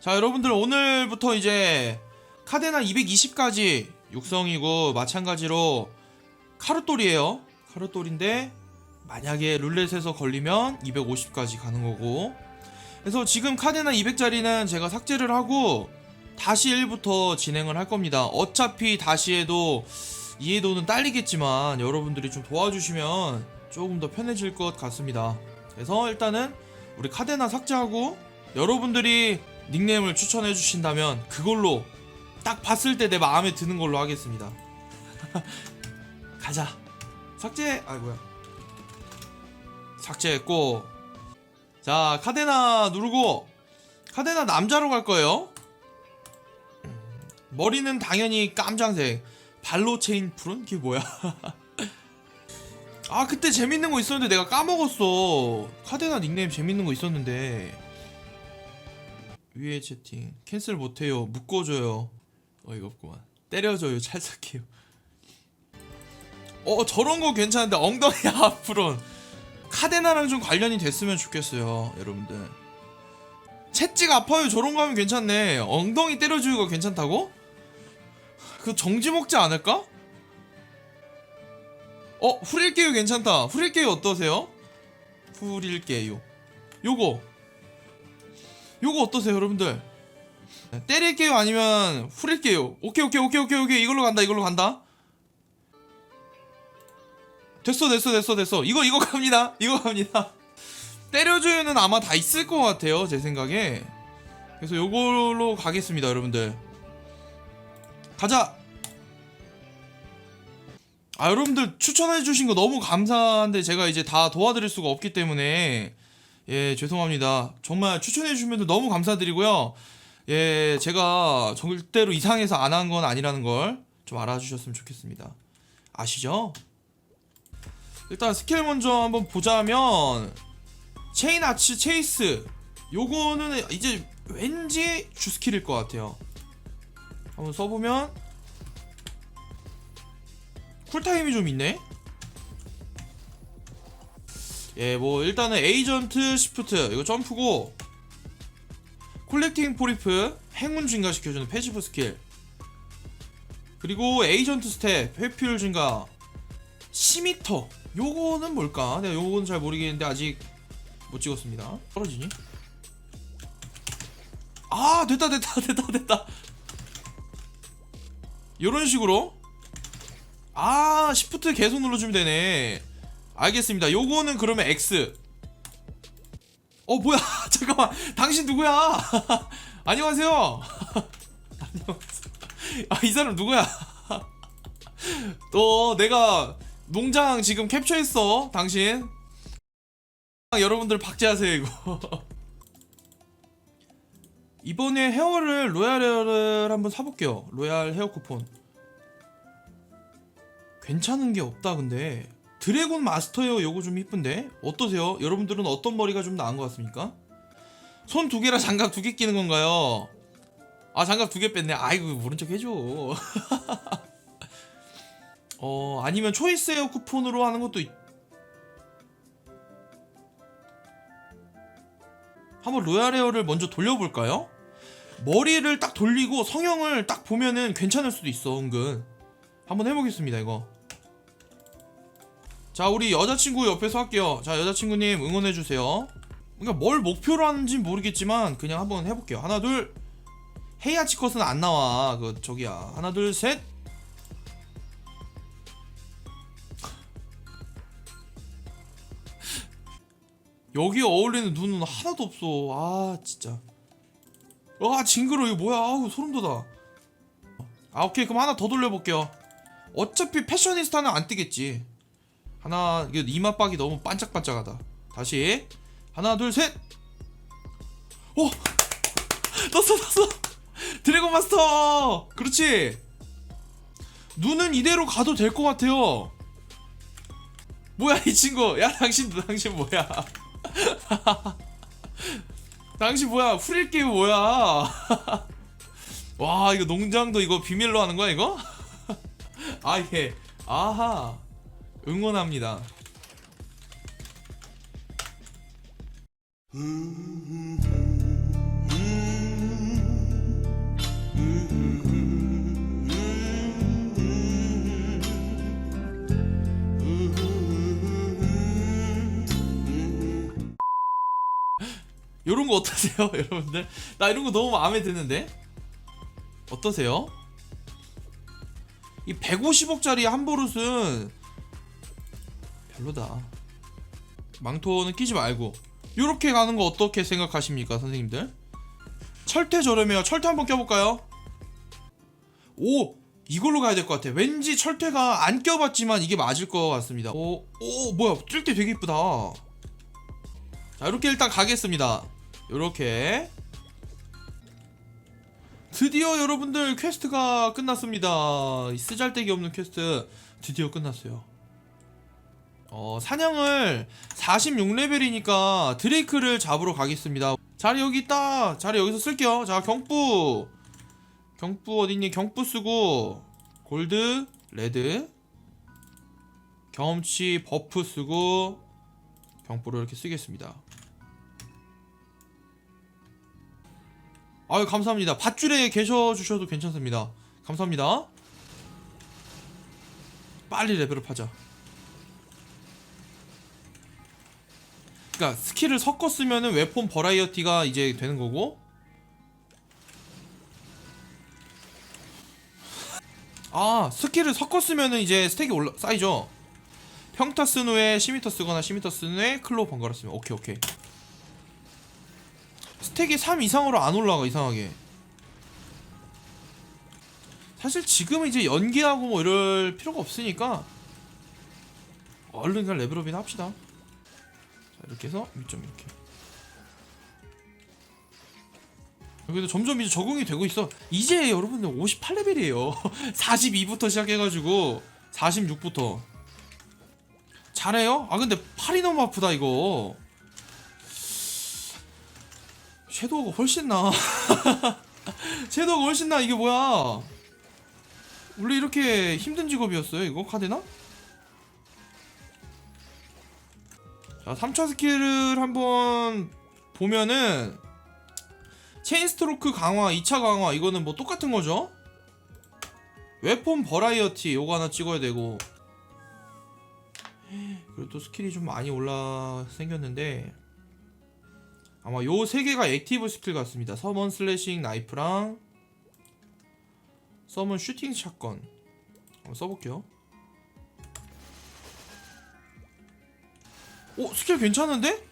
자 여러분들 오늘부터 이제 카데나 220까지 육성이고 마찬가지로 카르돌이에요. 카르돌인데 만약에 룰렛에서 걸리면 250까지 가는 거고. 그래서 지금 카데나 200짜리는 제가 삭제를 하고 다시 1부터 진행을 할 겁니다. 어차피 다시 해도 이해도는 딸리겠지만 여러분들이 좀 도와주시면 조금 더 편해질 것 같습니다 그래서 일단은 우리 카데나 삭제하고 여러분들이 닉네임을 추천해 주신다면 그걸로 딱 봤을 때 내 마음에 드는 걸로 하겠습니다. 가자. 삭제. 아 뭐야. 삭제했고. 자 카데나 누르고 카데나 남자로 갈 거예요. 머리는 당연히 깜장색. 발로 체인 푸른 그게 뭐야? 아 그때 재밌는 거 있었는데 내가 까먹었어. 카데나 닉네임 재밌는 거 있었는데. 위에 채팅. 캔슬 못해요. 묶어줘요. 어이가 없구만. 때려줘요. 찰싹해요. 어 저런 거 괜찮은데 엉덩이 앞으론. 카데나랑 좀 관련이 됐으면 좋겠어요 여러분들. 채찍 아파요. 저런 거 하면 괜찮네. 엉덩이 때려주기가 괜찮다고? 그 정지 먹지 않을까? 어 후릴게요 괜찮다. 후릴게요 어떠세요? 후릴게요. 요거. 요거 어떠세요 여러분들? 때릴게요 아니면 후릴게요? 오케이 오케이 오케이 오케이 오케이. 이걸로 간다 이걸로 간다. 됐어 됐어 됐어 됐어. 이거 이거 갑니다. 이거 갑니다. 때려줘요는 아마 다 있을 것 같아요 제 생각에. 그래서 요걸로 가겠습니다 여러분들. 가자 아 여러분들 추천해 주신 거 너무 감사한데 제가 이제 다 도와드릴 수가 없기 때문에 예, 죄송합니다. 정말 추천해 주시면 너무 감사드리고요. 예, 제가 절대로 이상해서 안 한 건 아니라는 걸 좀 알아주셨으면 좋겠습니다. 아시죠? 일단 스킬 먼저 한번 보자면, 체인 아치 체이스. 요거는 이제 왠지 주 스킬일 것 같아요. 한번 써보면, 쿨타임이 좀 있네? 예, 뭐 일단은 에이전트 시프트 이거 점프고 콜렉팅 포리프 행운 증가시켜주는 패시브 스킬 그리고 에이전트 스텝 회피율 증가 시미터 요거는 뭘까? 내가 요거는 잘 모르겠는데 아직 못 찍었습니다 떨어지니? 아 됐다 됐다 됐다 됐다 요런 식으로 아 시프트 계속 눌러주면 되네 알겠습니다. 요거는 그러면 X. 어 뭐야? 잠깐만. 당신 누구야? 안녕하세요. 안녕하세요. 아이 사람 누구야? 또 내가 농장 지금 캡처했어. 당신. 여러분들 박제하세요 이거. 이번에 헤어를 로얄 헤어를 한번 사볼게요. 로얄 헤어 쿠폰. 괜찮은 게 없다 근데 드래곤 마스터요 요거 좀 이쁜데 어떠세요? 여러분들은 어떤 머리가 좀 나은 것 같습니까? 손 두 개랑 장갑 두 개 끼는 건가요? 아 장갑 두 개 뺐네 아이고 모른 척 해줘 어 아니면 초이스 에어 쿠폰으로 하는 것도 있... 한번 로얄 헤어를 먼저 돌려볼까요? 머리를 딱 돌리고 성형을 딱 보면은 괜찮을 수도 있어 은근 한번 해보겠습니다 이거 자 우리 여자친구 옆에서 할게요. 자 여자친구님 응원해주세요. 그러니까 뭘 목표로 하는지 모르겠지만 그냥 한번 해볼게요. 하나 둘. 헤이아 치 컷은 안 나와. 그 저기야. 하나 둘 셋. 여기 어울리는 눈은 하나도 없어. 아 진짜. 아 징그러. 이거 뭐야? 아우 소름 돋아. 아 오케이. 그럼 하나 더 돌려볼게요. 어차피 패셔니스타는 안 뜨겠지 하나 이마빡이 너무 반짝반짝하다. 다시. 하나 둘셋. 오! 떴어 떴어. 드래곤 마스터! 그렇지. 눈은 이대로 가도 될 것 같아요. 뭐야 이 친구. 야 당신 당신 뭐야? 당신 뭐야? 후릴 게임 뭐야? 와 이거 농장도 이거 비밀로 하는 거야 이거? 아예. 아하 응원합니다. 요런 거 어떠세요, 여러분들? 나 이런 거 너무 마음에 드는데? 어떠세요? 이 150억짜리 한 버릇은 별로다. 망토는 끼지 말고 요렇게 가는 거 어떻게 생각하십니까, 선생님들? 철퇴 저렴해요. 철퇴 한번 껴볼까요? 오! 이걸로 가야 될 것 같아. 왠지 철퇴가 안 껴봤지만 이게 맞을 것 같습니다. 오, 오, 뭐야. 뜰때 되게 이쁘다. 자, 이렇게 일단 가겠습니다. 요렇게. 드디어 여러분들 퀘스트가 끝났습니다. 이 쓰잘데기 없는 퀘스트 드디어 끝났어요. 어, 사냥을 46레벨이니까 드레이크를 잡으러 가겠습니다. 자리 여기 있다. 자리 여기서 쓸게요. 자, 경부. 경부 어딨니? 경부 쓰고 골드, 레드. 경험치 버프 쓰고 경부를 이렇게 쓰겠습니다. 아유 감사합니다. 밧줄에 계셔 주셔도 괜찮습니다. 감사합니다. 빨리 레벨업 하자. 그러니까 스킬을 섞어 쓰면은 웨폰 버라이어티가 이제 되는 거고. 아 스킬을 섞어 쓰면은 이제 스택이 올라 쌓이죠. 평타 쓴 후에 시미터 쓰거나 시미터 쓴 후에 클로 번갈아 쓰면 오케이 오케이. 스택이 3 이상으로 안 올라가 이상하게. 사실 지금은 이제 연기하고 뭐 이럴 필요가 없으니까 얼른 그냥 레벨업이나 합시다. 자 이렇게 해서 6점 이렇게. 여기도 점점 이제 적응이 되고 있어. 이제 여러분들 58레벨이에요. 42부터 시작해가지고 46부터. 잘해요? 아 근데 팔이 너무 아프다 이거. 섀도우가 훨씬 나. 섀도우가 훨씬 나 이게 뭐야? 원래 이렇게 힘든 직업이었어요 이거 카드나? 자 3차 스킬을 한번 보면은 체인 스트로크 강화 2차 강화 이거는 뭐 똑같은 거죠? 웨폰 버라이어티 요거 하나 찍어야 되고. 그리고 또 스킬이 좀 많이 올라 생겼는데. 아마 요 세 개가 액티브 스킬 같습니다. 서먼 슬래싱 나이프랑 서먼 슈팅 샷건. 한번 써볼게요 오 스킬 괜찮은데?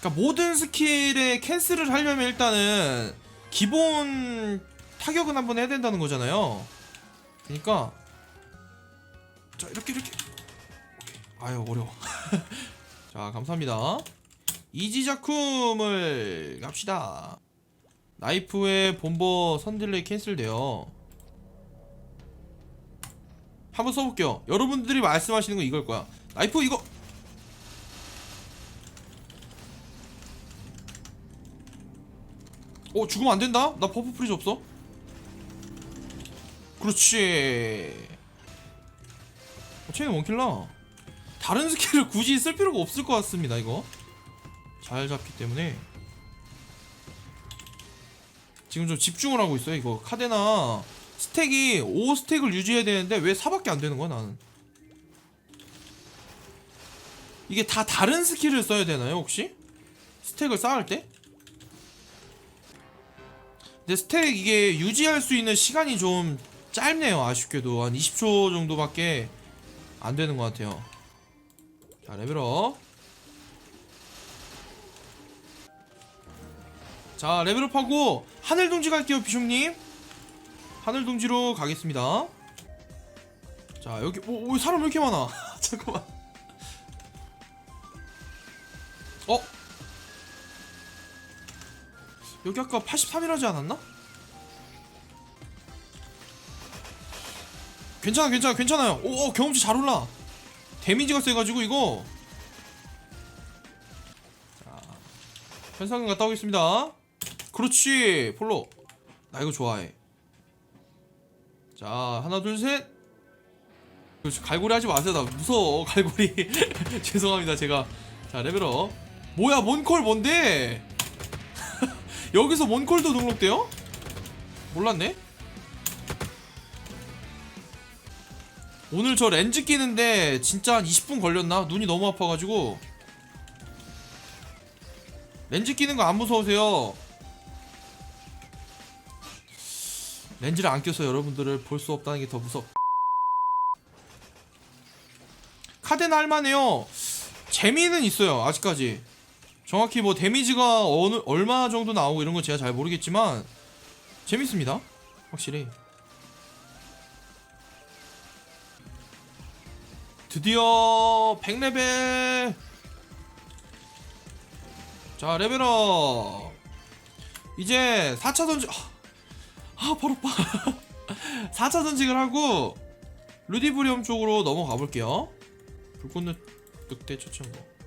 그러니까 모든 스킬에 캔슬을 하려면 일단은 기본 타격은 한번 해야 된다는 거잖아요. 그러니까 자 이렇게 이렇게 오케이. 아유 어려워. 자 감사합니다. 이지자쿰을 갑시다. 나이프의 본버 선딜레이 캔슬돼요. 한번 써볼게요. 여러분들이 말씀하시는 거 이걸 거야. 나이프 이거 어 죽으면 안 된다? 나 버프 프리즈 없어? 그렇지. 어, 체인 원킬라. 다른 스킬을 굳이 쓸 필요가 없을 것 같습니다. 이거 잘 잡기 때문에 지금 좀 집중을 하고 있어요. 이거 카데나 스택이 5 스택을 유지해야 되는데 왜 4밖에 안 되는 거야 나는? 이게 다 다른 스킬을 써야 되나요 혹시? 스택을 쌓을 때? 근데 스택 이게 유지할 수 있는 시간이 좀 짧네요. 아쉽게도 한 20초 정도밖에 안 되는 것 같아요. 자 레벨업. 자 레벨업하고 하늘둥지 갈게요 비숍님. 하늘둥지로 가겠습니다. 자 여기 오, 오 사람 왜 이렇게 많아? 잠깐만. 어? 여기 아까 83이라지 않았나? 괜찮아 괜찮아 괜찮아요. 오, 오 경험치 잘 올라. 데미지가 세가지고 이거. 자 현상금 갔다 오겠습니다. 그렇지 폴로. 나 이거 좋아해. 자 하나 둘셋. 갈고리 하지 마세요. 나 무서워 갈고리. 죄송합니다 제가. 자 레벨업. 뭐야 몬콜 뭔데 여기서 몬콜도 등록돼요? 몰랐네 오늘 저 렌즈 끼는데 진짜 한 20분 걸렸나? 눈이 너무 아파가지고 렌즈 끼는 거 안 무서우세요? 렌즈를 안 껴서 여러분들을 볼 수 없다는 게 더 무섭. 카드는 할만해요. 재미는 있어요. 아직까지. 정확히 뭐 데미지가 어느 얼마 정도 나오고 이런 건 제가 잘 모르겠지만 재밌습니다. 확실히. 드디어 100레벨. 자 레벨업. 이제 4차 던지 아, 아 바로 빠 4차 던직을 하고 루디브리엄 쪽으로 넘어가 볼게요. 불꽃 늑대 초청고